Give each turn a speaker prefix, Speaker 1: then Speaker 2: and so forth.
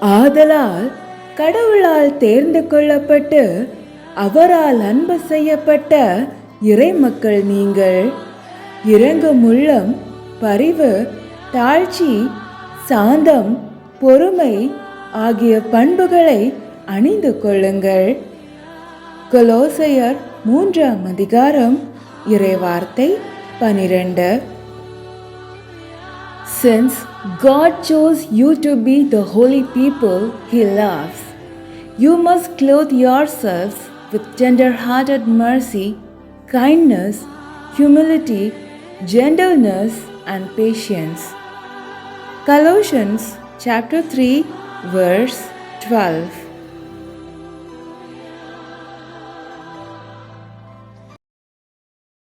Speaker 1: ஆதலால் கடவுளால் தேர்ந்து கொள்ளப்பட்டு அவரால் அன்பு செய்யப்பட்ட இறைமக்கள் நீங்கள். இறங்கும் உள்ளம் பரிவு தாழ்ச்சி சாந்தம் பொறுமை ஆகிய பண்புகளை அணிந்து கொள்ளுங்கள். கொலோசையர் மூன்றாம் அதிகாரம் இறைவார்த்தை பனிரெண்டு. Since God chose you to be the holy people He loves, you must clothe yourselves with tender hearted mercy, kindness, humility, gentleness, and patience. Colossians chapter 3, verse 12.